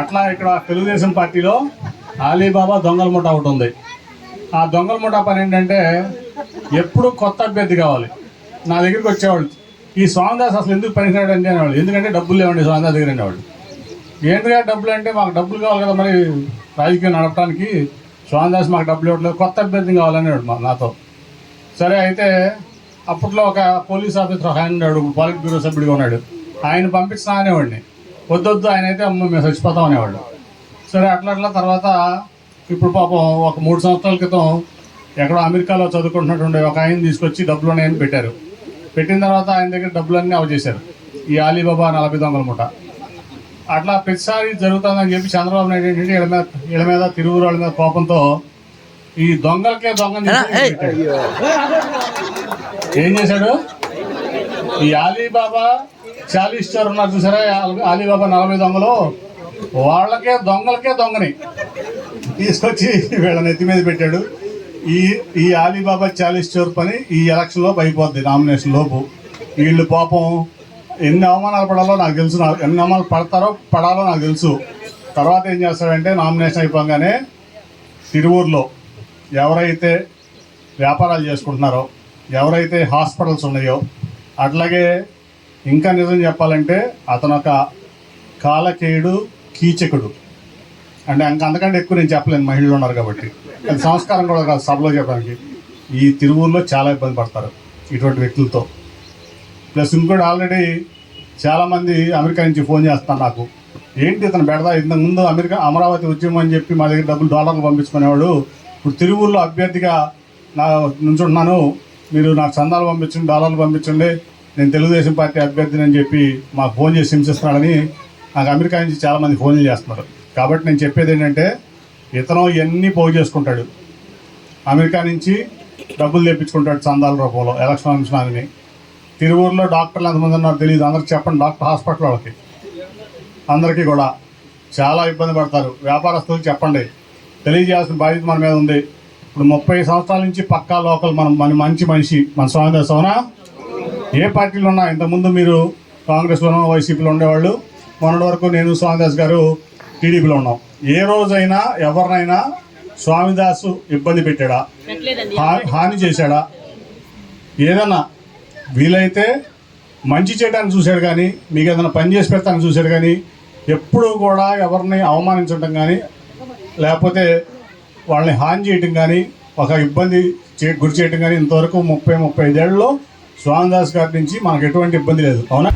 అట్లా ఇక్కడ తెలుగుదేశం పార్టీలో అలీబాబా దొంగల ముఠ ఒకటి ఉంది. ఆ దొంగల ముఠ పని ఏంటంటే ఎప్పుడు కొత్త అభ్యర్థి కావాలి. నా దగ్గరికి వచ్చేవాళ్ళు ఈ స్వామిదాస్ అసలు ఎందుకు పనికిరాడు అనేవాళ్ళు. ఎందుకంటే డబ్బులు లేవండి స్వామిదాస్ దగ్గర అనేవాళ్ళు. ఏంటిగా డబ్బులు అంటే మాకు డబ్బులు కావాలి కదా మరి రాజకీయం నడపడానికి. స్వామిదాస్ మాకు డబ్బులు ఇవ్వట్లేదు కొత్త అభ్యర్థి కావాలనేవాడు మా నాతో. సరే అయితే అప్పట్లో ఒక పోలీస్ ఆఫీసర్ ఒక ఆయన ఉన్నాడు పాలిట్ బ్యూరో సభ్యుడిగా ఉన్నాడు. ఆయన పంపించిన అనేవాడిని వద్దొద్దు ఆయన అయితే అమ్మ మేము చచ్చిపోతాం అనేవాడు సరే అట్లా అట్లా తర్వాత ఇప్పుడు పాపం ఒక మూడు సంవత్సరాల క్రితం ఎక్కడో అమెరికాలో చదువుకుంటున్నటువంటి ఒక ఆయన తీసుకొచ్చి డబ్బులు ఉన్నాయని పెట్టారు. పెట్టిన తర్వాత ఆయన దగ్గర డబ్బులన్నీ అవజేశారు ఈ అలీబాబా నలభై దొంగల ముఠ అట్లా ప్రతిసారి జరుగుతుందని చెప్పి చంద్రబాబు నాయుడు ఏంటంటే వీళ్ళ మీద వీళ్ళ మీద తిరువురు వాళ్ళ మీద కోపంతో ఈ దొంగలకే పెట్టాడు. ఏం చేశాడు? ఈ అలీబాబా చాలీస్ ఉన్నారు చూసారా? అలీబాబా నలభై దొంగలు. వాళ్ళకే దొంగలకే దొంగని. తీసుకొచ్చి వీళ్ళ నెత్తి మీద పెట్టాడు. ఈ ఈ అలీబాబా చాలీస్ పని ఈ ఎలక్షన్లో అయిపోద్ది నామినేషన్ లోపు. వీళ్ళు పాపం ఎన్ని అవమానాలు పడాలో నాకు తెలుసు. నాకు ఎన్ని అవమానాలు పడతారో పడాలో నాకు తెలుసు. తర్వాత ఏం చేస్తాడంటే నామినేషన్ అయిపోగానే తిరువూరులో ఎవరైతే వ్యాపారాలు చేసుకుంటున్నారో ఎవరైతే హాస్పిటల్స్ ఉన్నాయో అట్లాగే ఇంకా నిజం చెప్పాలంటే అతను ఒక కాలకేయుడు కీచకుడు. అంటే ఇంకా అంతకంటే ఎక్కువ నేను చెప్పలేను మహిళలు ఉన్నారు కాబట్టి. అది సంస్కారం కూడా కాదు సభలో చెప్పడానికి. ఈ తిరువూరులో చాలా ఇబ్బంది పడతారు ఇటువంటి వ్యక్తులతో. ప్లస్ ఇంకోటి ఆల్రెడీ చాలామంది అమెరికా నుంచి ఫోన్ చేస్తాను నాకు. ఏంటి ఇతను పెడదా ఇంతకు ముందు అమెరికా అమరావతి ఉద్యమం అని చెప్పి మా దగ్గర డబ్బులు డాలర్లు పంపించుకునేవాడు. ఇప్పుడు తిరువూరులో అభ్యర్థిగా నా నుంచుంటున్నాను మీరు నాకు చందాలు పంపించండి డాలర్లు పంపించండి. నేను తెలుగుదేశం పార్టీ అభ్యర్థిని అని చెప్పి మాకు ఫోన్ చేసి హింసిస్తున్నాడని నాకు అమెరికా నుంచి చాలామంది ఫోన్లు చేస్తున్నారు. కాబట్టి నేను చెప్పేది ఏంటంటే ఇతను ఇవన్నీ పోగు చేసుకుంటాడు. అమెరికా నుంచి డబ్బులు తెప్పించుకుంటాడు చందాల రూపంలో ఎలక్షన్ అంశాలని తిరువూరులో డాక్టర్లు ఎంతమంది ఉన్నారో తెలియదు అందరికి చెప్పండి డాక్టర్ హాస్పిటల్ వాళ్ళకి. అందరికీ కూడా చాలా ఇబ్బంది పడతారు. వ్యాపారస్తులకు చెప్పండి. తెలియజేయాల్సిన బాధ్యత మన మీద ఉంది. ఇప్పుడు ముప్పై సంవత్సరాల నుంచి పక్కా లోకల్ మనం మన మంచి మనిషి మన స్వామిదాస్ అవునా ఏ పార్టీలో ఉన్నా ఇంతకుముందు మీరు కాంగ్రెస్లోనో వైసీపీలో ఉండేవాళ్ళు. మొన్నటి వరకు నేను స్వామిదాస్ గారు టీడీపీలో ఉన్నాం. ఏ రోజైనా ఎవరినైనా స్వామిదాసు ఇబ్బంది పెట్టాడా? హాని చేశాడా? ఏదన్నా వీలైతే మంచి చేయడానికి చూశాడు కానీ మీకు ఏదైనా పని చేసి పెడతానికి చూశాడు కానీ ఎప్పుడూ కూడా ఎవరిని అవమానించడం కానీ లేకపోతే వాళ్ళని హాని చేయటం కానీ ఒక ఇబ్బంది చే గురి చేయటం కానీ ఇంతవరకు ముప్పై ముప్పై ఐదేళ్ళలో స్వామిదాస్ గారి నుంచి మనకు ఎటువంటి ఇబ్బంది లేదు. అవునా?